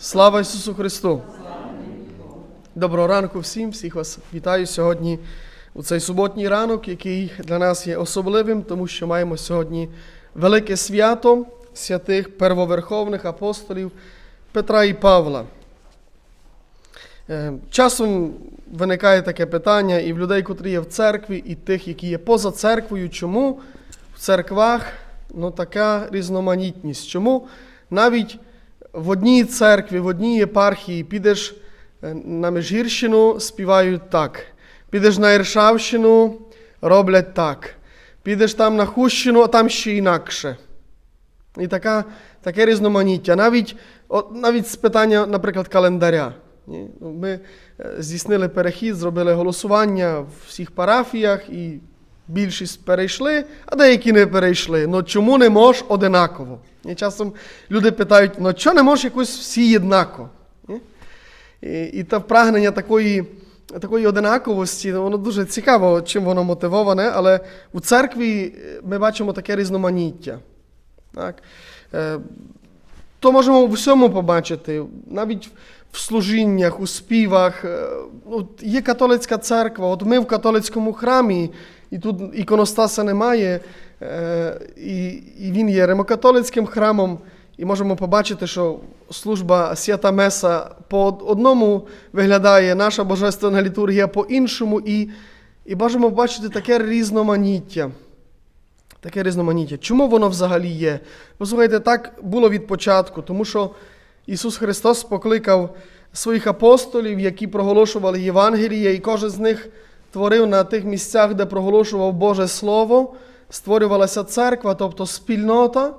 Слава Ісусу Христу! Доброго ранку всім, всіх вас вітаю сьогодні у цей суботній ранок, який для нас є особливим, тому що маємо сьогодні велике свято святих первоверховних апостолів Петра і Павла. Е, Часом виникає таке питання і в людей, котрі є в церкві, і тих, які є поза церквою, чому в церквах ну, така різноманітність? Чому навіть в одній церкві, в одній єпархії підеш е, на Межгірщину, співають так. Підеш на Іршавщину, роблять так. Підеш там на Хущину, а там ще інакше. І така, таке різноманіття. Навіть, от, навіть з питання, наприклад, календаря. Ми е, здійснили перехід, зробили голосування в всіх парафіях, і більшість перейшли, а деякі не перейшли. Ну чому не можеш одинаково? І часом люди питають, ну чого не можеш якось всі однаково? Ні? І, і те прагнення такої, такої одинаковості, воно дуже цікаво, чим воно мотивоване, але у церкві е, ми бачимо таке різноманіття. Так? Е, То можемо в усьому побачити, навіть в служіннях, у співах. Е, Ну, є католицька церква, от ми в католицькому храмі, і тут іконостаса немає, е, і, і він є римокатолицьким храмом, і можемо побачити, що служба свята Меса по одному виглядає, наша божественна літургія по іншому, і, і можемо побачити таке різноманіття. Таке різноманіття. Чому воно взагалі є? Послухайте, так було від початку, тому що Ісус Христос покликав своїх апостолів, які проголошували Євангеліє, і кожен з них творив на тих місцях, де проголошував Боже Слово, створювалася церква, тобто спільнота,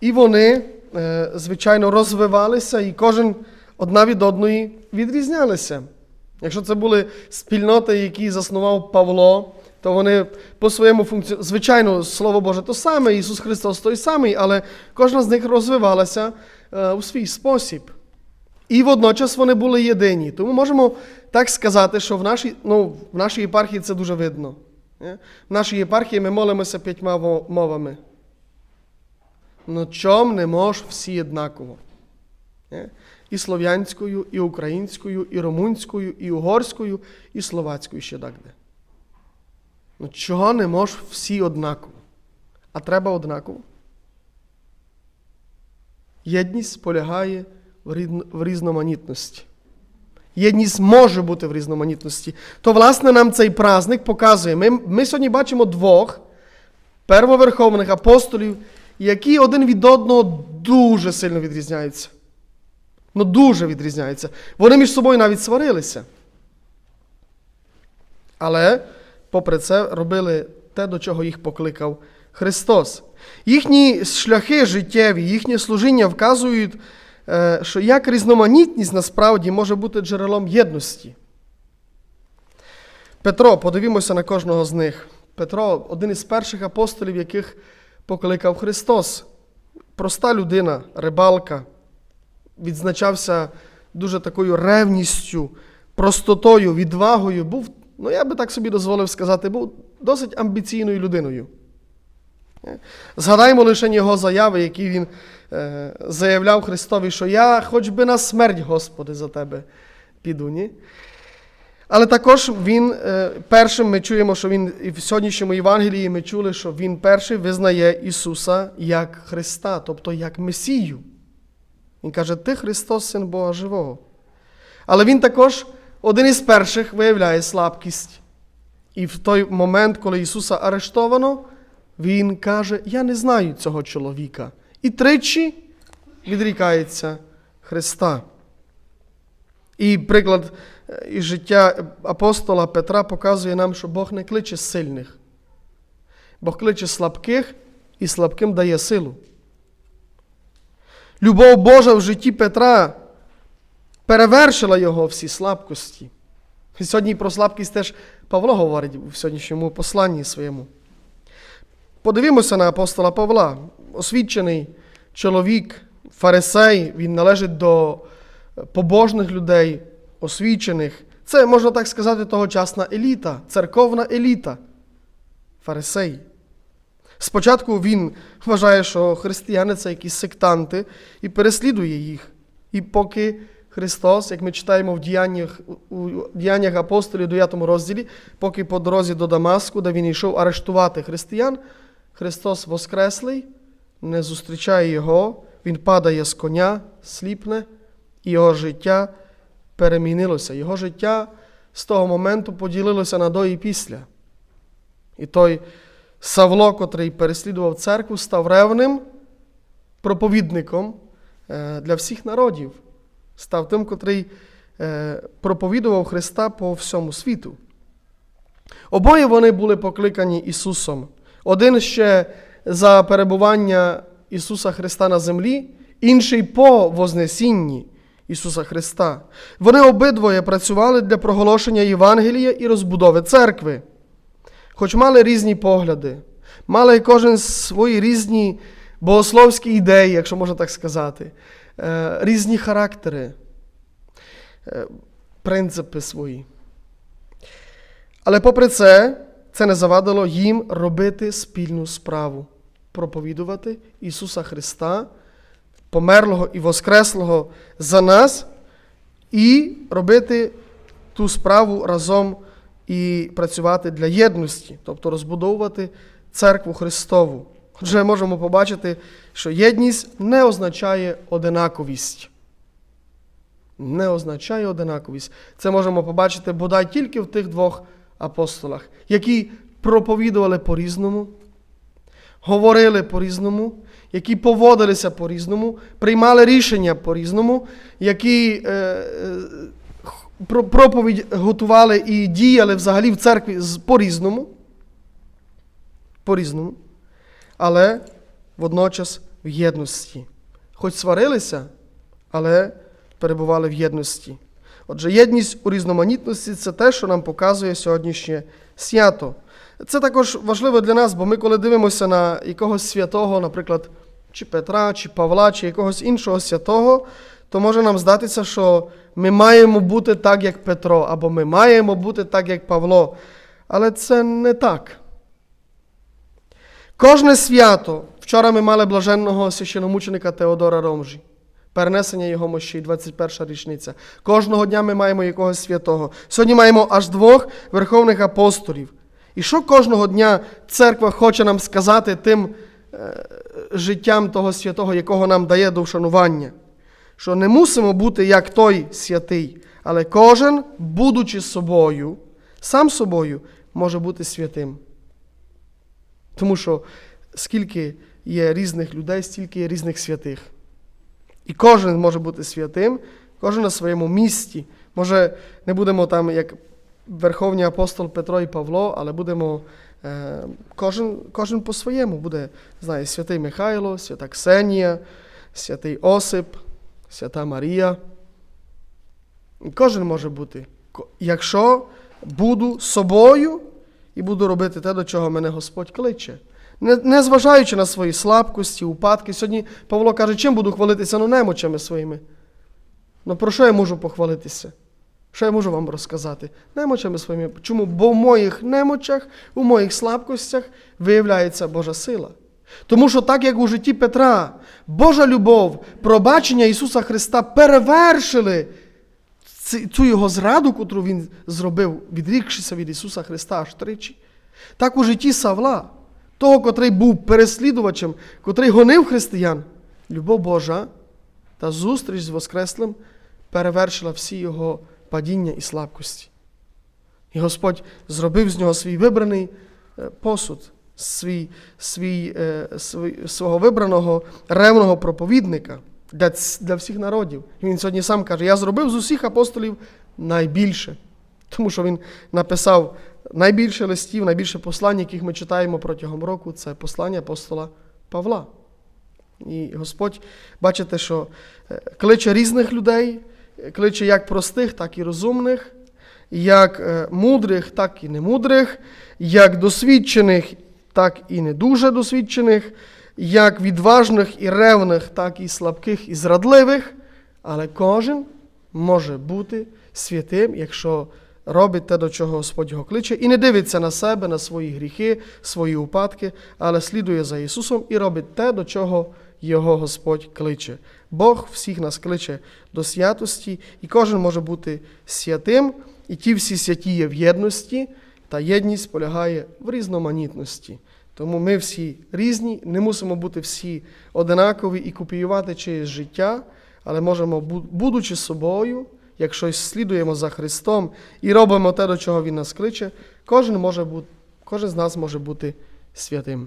і вони, е, звичайно, розвивалися, і кожен одна від одної відрізнялися. Якщо це були спільноти, які заснував Павло, то вони по своєму функцію, звичайно, Слово Боже то саме, Ісус Христос той самий, але кожна з них розвивалася е, у свій спосіб. І водночас вони були єдині. Тому можемо так сказати, що в нашій, ну, в нашій єпархії це дуже видно. Е? В нашій єпархії ми молимося п'ятьма мовами. Ну чом не мож всі однаково? Е? І слов'янською, і українською, і румунською, і угорською, і словацькою ще так де. Ну, чого не мож всі однаково? А треба однаково? Єдність полягає в різноманітності. Єдність може бути в різноманітності. То, власне, нам цей праздник показує. Ми, ми сьогодні бачимо двох первоверховних апостолів, які один від одного дуже сильно відрізняються. Ну, дуже відрізняються. Вони між собою навіть сварилися. Але, попри це, робили те, до чого їх покликав Христос. Їхні шляхи життєві, їхнє служіння вказують, що як різноманітність насправді може бути джерелом єдності. Петро, подивімося на кожного з них. Петро один із перших апостолів, яких покликав Христос. Проста людина, рибалка, відзначався дуже такою ревністю, простотою, відвагою. Був, ну я би так собі дозволив сказати, був досить амбіційною людиною. Згадаймо лише його заяви, які він е, заявляв Христові, що я хоч би на смерть, Господи, за тебе піду. Ні? Але також він е, першим ми чуємо, що він в сьогоднішньому Євангелії ми чули, що він перший визнає Ісуса як Христа, тобто як Месію. Він каже, ти Христос, Син Бога Живого. Але він також один із перших виявляє слабкість. І в той момент, коли Ісуса арештовано, він каже: Я не знаю цього чоловіка. І тричі відрікається Христа. І приклад е, із життя апостола Петра показує нам, що Бог не кличе сильних. Бог кличе слабких і слабким дає силу. Любов Божа в житті Петра перевершила його всі слабкості. І сьогодні про слабкість теж Павло говорить в сьогоднішньому посланні своєму. Подивімося на апостола Павла. Освічений чоловік, фарисей, він належить до побожних людей, освічених. Це, можна так сказати, тогочасна еліта, церковна еліта. Фарисей. Спочатку він вважає, що християни це якісь сектанти і переслідує їх. І поки Христос, як ми читаємо в діяннях, у діяннях апостолів 9 розділі, поки по дорозі до Дамаску, де він йшов арештувати християн, Христос Воскреслий не зустрічає його, він падає з коня, сліпне, і його життя перемінилося. Його життя з того моменту поділилося на до і після. І той Савло, котрий переслідував церкву, став ревним проповідником е, для всіх народів, став тим, котрий е, проповідував Христа по всьому світу. Обоє вони були покликані Ісусом. Один ще за перебування Ісуса Христа на землі, інший по Вознесінні Ісуса Христа. Вони обидвоє працювали для проголошення Євангелія і розбудови церкви. Хоч мали різні погляди, мали кожен свої різні богословські ідеї, якщо можна так сказати, е, різні характери, е, принципи свої. Але попри це, це не завадило їм робити спільну справу, проповідувати Ісуса Христа, померлого і воскреслого за нас, і робити ту справу разом і працювати для єдності, тобто розбудовувати церкву Христову. Отже, можемо побачити, що єдність не означає одинаковість. Не означає одинаковість. Це можемо побачити бодай тільки в тих двох апостолах, які проповідували по-різному, говорили по-різному, які поводилися по-різному, приймали рішення по-різному, які е, е, проповідь готували і діяли взагалі в церкві по-різному. По-різному. Але водночас в єдності. Хоч сварилися, але перебували в єдності. Отже, єдність у різноманітності це те, що нам показує сьогоднішнє свято. Це також важливо для нас, бо ми, коли дивимося на якогось святого, наприклад, чи Петра, чи Павла, чи якогось іншого святого, то може нам здатися, що ми маємо бути так, як Петро, або ми маємо бути так, як Павло. Але це не так. Кожне свято, вчора ми мали блаженного священомученика Теодора Ромжі, перенесення його мощі, 21 річниця. Кожного дня ми маємо якогось святого. Сьогодні маємо аж двох верховних апостолів. І що кожного дня церква хоче нам сказати тим е, життям того святого, якого нам дає до вшанування? Що не мусимо бути як той святий, але кожен, будучи собою, сам собою, може бути святим. Тому що скільки є різних людей, стільки є різних святих. І кожен може бути святим, кожен на своєму місці. Може, не будемо там як Верховні апостол Петро і Павло, але будемо е, кожен, кожен по-своєму буде, знає, святий Михайло, свята Ксенія, святий Осип, свята Марія. Кожен може бути. Якщо буду собою і буду робити те, до чого мене Господь кличе. Не, не на свої слабкості, упадки. Сьогодні Павло каже, чим буду хвалитися? Ну, немочами своїми. Ну про що я можу похвалитися? Що я можу вам розказати? Немочами своїми. Чому? Бо в моїх немочах, у моїх слабкостях виявляється Божа сила. Тому що так як у житті Петра, Божа любов, пробачення Ісуса Христа перевершили цю його зраду, котру він зробив, відрікшися від Ісуса Христа аж тричі, так у житті Савла, того, котрий був переслідувачем, котрий гонив християн, любов Божа та зустріч з Воскреслим перевершила всі його падіння і слабкості. І Господь зробив з нього свій вибраний е, посуд, свій, свій, е, свій, свого вибраного ревного проповідника для, для всіх народів. І він сьогодні сам каже: Я зробив з усіх апостолів найбільше. Тому що він написав найбільше листів, найбільше послань, яких ми читаємо протягом року, це послання апостола Павла. І Господь, бачите, що е, кличе різних людей, кличе як простих, так і розумних, як е, мудрих, так і немудрих, як досвідчених, так і не дуже досвідчених, як відважних і ревних, так і слабких і зрадливих. Але кожен може бути святим, якщо робить те, до чого Господь його кличе, і не дивиться на себе, на свої гріхи, свої упадки, але слідує за Ісусом і робить те, до чого його Господь кличе. Бог всіх нас кличе до святості, і кожен може бути святим, і ті всі святі є в єдності, та єдність полягає в різноманітності. Тому ми всі різні, не мусимо бути всі одинакові і копіювати чиєсь життя, але можемо, будучи собою, якщо слідуємо за Христом і робимо те, до чого Він нас кличе, кожен, може бути, кожен з нас може бути святим.